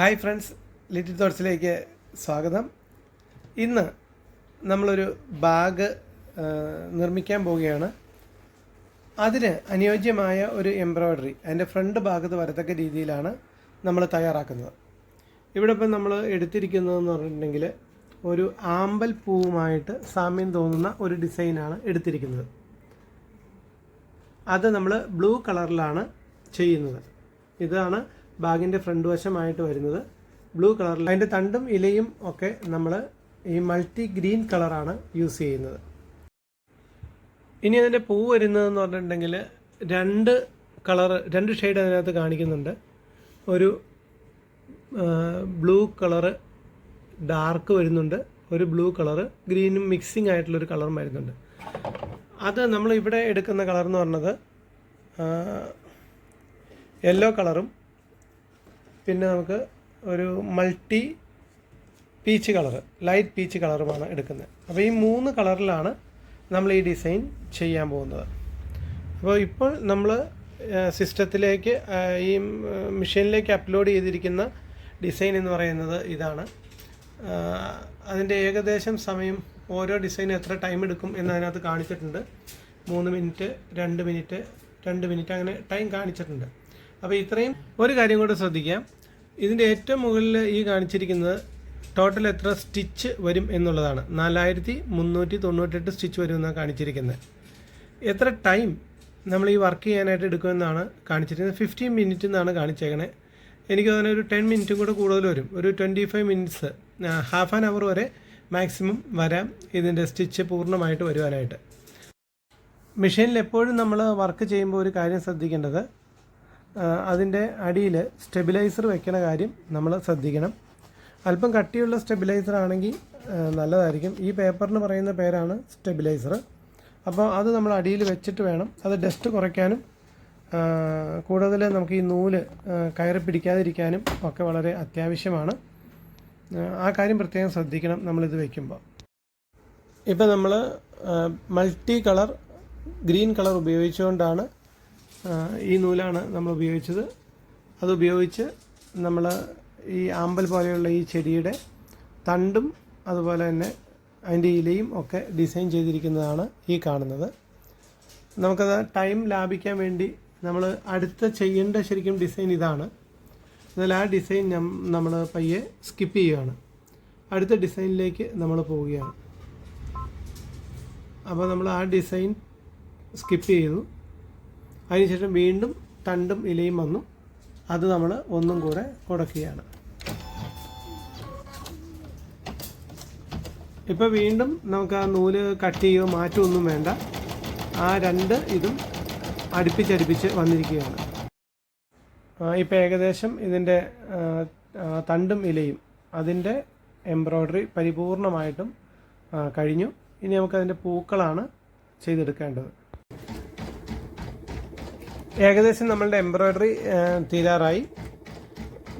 Hi friends little തോട്ട്സിലേക്ക് സ്വാഗതം. ഇന്ന് നമ്മളൊരു ബാഗ് നിർമ്മിക്കാൻ പോവുകയാണ്. അതിന് അനുയോജ്യമായ ഒരു എംബ്രോയ്ഡറി അതിന്റെ ഫ്രണ്ട് ഭാഗത്ത് വരത്തക്ക രീതിയിലാണ് നമ്മൾ തയ്യാറാക്കുന്നത്. ഇവിടെ ഇപ്പം നമ്മൾ എടുത്തിരിക്കുന്നതെന്ന് പറഞ്ഞിട്ടുണ്ടെങ്കിൽ ഒരു ആമ്പൽ പൂവുമായിട്ട് സാമ്യം തോന്നുന്ന ഒരു ഡിസൈനാണ് എടുത്തിരിക്കുന്നത്. അത് നമ്മൾ ബ്ലൂ കളറിലാണ് ചെയ്യുന്നത്. ഇതാണ് ബാഗിന്റെ ഫ്രണ്ട് വശമായിട്ട് വരുന്നത് ബ്ലൂ കളറിൽ. അതിന്റെ തണ്ടും ഇലയും ഒക്കെ നമ്മൾ ഈ മൾട്ടി ഗ്രീൻ കളറാണ് യൂസ് ചെയ്യുന്നത്. ഇനി അതിന്റെ പൂ വരുന്നതെന്ന് പറഞ്ഞിട്ടുണ്ടെങ്കിൽ രണ്ട് കളർ രണ്ട് ഷെയ്ഡ് അതിനകത്ത് കാണിക്കുന്നുണ്ട്. ഒരു ബ്ലൂ കളറ് ഡാർക്ക് വരുന്നുണ്ട്. ഒരു ബ്ലൂ കളറ് ഗ്രീനും മിക്സിംഗ് ആയിട്ടുള്ളൊരു കളറും വരുന്നുണ്ട്. അത് നമ്മൾ ഇവിടെ എടുക്കുന്ന കളർ എന്ന് പറഞ്ഞത് യെല്ലോ കളറും പിന്നെ നമുക്ക് ഒരു multi peach colour light peach കളറുമാണ് എടുക്കുന്നത്. അപ്പോൾ ഈ മൂന്ന് കളറിലാണ് നമ്മൾ ഈ ഡിസൈൻ ചെയ്യാൻ പോകുന്നത്. അപ്പോൾ ഇപ്പോൾ നമ്മൾ സിസ്റ്റത്തിലേക്ക് ഈ മെഷീനിലേക്ക് അപ്ലോഡ് ചെയ്തിരിക്കുന്ന ഡിസൈൻ എന്ന് പറയുന്നത് ഇതാണ്. അതിന്റെ ഏകദേശം സമയം ഓരോ ഡിസൈൻ എത്ര ടൈം എടുക്കും എന്നതിനകത്ത് കാണിച്ചിട്ടുണ്ട്. മൂന്ന് മിനിറ്റ് രണ്ട് മിനിറ്റ് രണ്ട് മിനിറ്റ് അങ്ങനെ ടൈം കാണിച്ചിട്ടുണ്ട്. അപ്പോൾ ഇത്രയും ഒരു കാര്യം കൂടെ ശ്രദ്ധിക്കാം. ഇതിന്റെ ഏറ്റവും മുകളിൽ ഈ കാണിച്ചിരിക്കുന്നത് ടോട്ടൽ എത്ര സ്റ്റിച്ച് വരും എന്നുള്ളതാണ്. നാലായിരത്തി മുന്നൂറ്റി തൊണ്ണൂറ്റെട്ട് സ്റ്റിച്ച് വരും എന്നാണ് കാണിച്ചിരിക്കുന്നത്. എത്ര ടൈം നമ്മൾ ഈ വർക്ക് ചെയ്യാനായിട്ട് എടുക്കുമെന്നാണ് കാണിച്ചിരിക്കുന്നത്. ഫിഫ്റ്റീൻ മിനിറ്റ് എന്നാണ് കാണിച്ചേക്കണേ. എനിക്ക് തോന്നുന്നത് ഒരു ടെൻ മിനിറ്റും കൂടെ കൂടുതൽ വരും. ഒരു twenty five minutes half an hour വരെ മാക്സിമം വരാം ഇതിന്റെ സ്റ്റിച്ച് പൂർണമായിട്ട് വരുവാനായിട്ട്. മെഷീനിൽ എപ്പോഴും നമ്മൾ വർക്ക് ചെയ്യുമ്പോൾ ഒരു കാര്യം ശ്രദ്ധിക്കേണ്ടത് അതിന്റെ അടിയിൽ സ്റ്റെബിലൈസർ വെക്കണ കാര്യം നമ്മൾ ശ്രദ്ധിക്കണം. അല്പം കട്ടിയുള്ള സ്റ്റെബിലൈസർ ആണെങ്കിൽ നല്ലതായിരിക്കും. ഈ പേപ്പറിന് പറയുന്ന പേരാണ് സ്റ്റെബിലൈസർ. അപ്പോൾ അത് നമ്മൾ അടിയിൽ വെച്ചിട്ട് വേണം. അത് ഡസ്റ്റ് കുറയ്ക്കാനും കൂടുതൽ നമുക്ക് ഈ നൂൽ കയറി പിടിക്കാതിരിക്കാനും ഒക്കെ വളരെ അത്യാവശ്യമാണ്. ആ, കാര്യം പ്രത്യേകം ശ്രദ്ധിക്കണം നമ്മളിത് വയ്ക്കുമ്പോൾ ഇപ്പം നമ്മൾ മൾട്ടി കളർ ഗ്രീൻ കളർ ഉപയോഗിച്ചുകൊണ്ടാണ് ഈ നൂലാണ് നമ്മൾ ഉപയോഗിച്ചത്. അതുപയോഗിച്ച് നമ്മൾ ഈ ആമ്പൽ പോലെയുള്ള ഈ ചെടിയുടെ തണ്ടും അതുപോലെ തന്നെ അതിന്റെ ഇലയും ഒക്കെ ഡിസൈൻ ചെയ്തിരിക്കുന്നതാണ് ഈ കാണുന്നത്. നമുക്കത് ടൈം ലാഭിക്കാൻ വേണ്ടി നമ്മൾ അടുത്ത ചെയ്യേണ്ട ശരിക്കും ഡിസൈൻ ഇതാണ്. എന്നാൽ ആ ഡിസൈൻ നമ്മൾ പയ്യെ സ്കിപ്പ് ചെയ്യുകയാണ്. അടുത്ത ഡിസൈനിലേക്ക് നമ്മൾ പോവുകയാണ്. അപ്പോൾ നമ്മൾ ആ ഡിസൈൻ സ്കിപ്പ് ചെയ്തു. അതിനുശേഷം വീണ്ടും തണ്ടും ഇലയും വന്നു. അത് നമ്മൾ ഒന്നും കൂടെ കുടക്കുകയാണ്. ഇപ്പോൾ വീണ്ടും നമുക്ക് ആ നൂൽ കട്ട് ചെയ്യുകയോ മാറ്റമൊന്നും വേണ്ട. ആ രണ്ട് ഇതും അടുപ്പിച്ചടുപ്പിച്ച് വന്നിരിക്കുകയാണ്. ഇപ്പോൾ ഏകദേശം ഇതിന്റെ തണ്ടും ഇലയും അതിന്റെ എംബ്രോയ്ഡറി പരിപൂർണമായിട്ടും കഴിഞ്ഞു. ഇനി നമുക്കതിന്റെ പൂക്കളാണ് ചെയ്തെടുക്കേണ്ടത്. ഏകദേശം നമ്മളുടെ എംബ്രോയ്ഡറി തീരാറായി.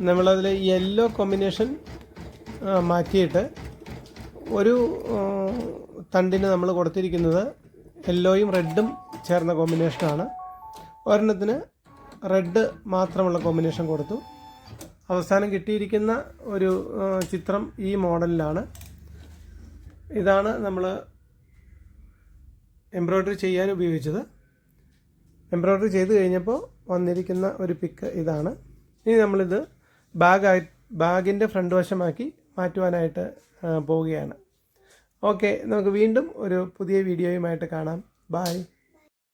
നമ്മളതിൽ യെല്ലോ കോമ്പിനേഷൻ മാറ്റിയിട്ട് ഒരു തണ്ടിന് നമ്മൾ കൊടുത്തിരിക്കുന്നത് യെല്ലോയും റെഡും ചേർന്ന കോമ്പിനേഷനാണ് ഒരെണ്ണത്തിന് റെഡ് മാത്രമുള്ള കോമ്പിനേഷൻ കൊടുത്തു. അവസാനം കിട്ടിയിരിക്കുന്ന ഒരു ചിത്രം ഈ മോഡലിലാണ്. ഇതാണ് നമ്മൾ എംബ്രോയ്ഡറി ചെയ്യാൻ ഉപയോഗിച്ചത്. എംബ്രോയ്ഡറി ചെയ്ത് കഴിഞ്ഞപ്പോൾ വന്നിരിക്കുന്ന ഒരു പിക്ക് ഇതാണ്. ഇനി നമ്മളിത് ബാഗായി ബാഗിന്റെ ഫ്രണ്ട് വശമാക്കി മാറ്റുവാനായിട്ട് പോവുകയാണ്. ഓക്കെ നമുക്ക് വീണ്ടും ഒരു പുതിയ വീഡിയോയുമായിട്ട് കാണാം. ബായ്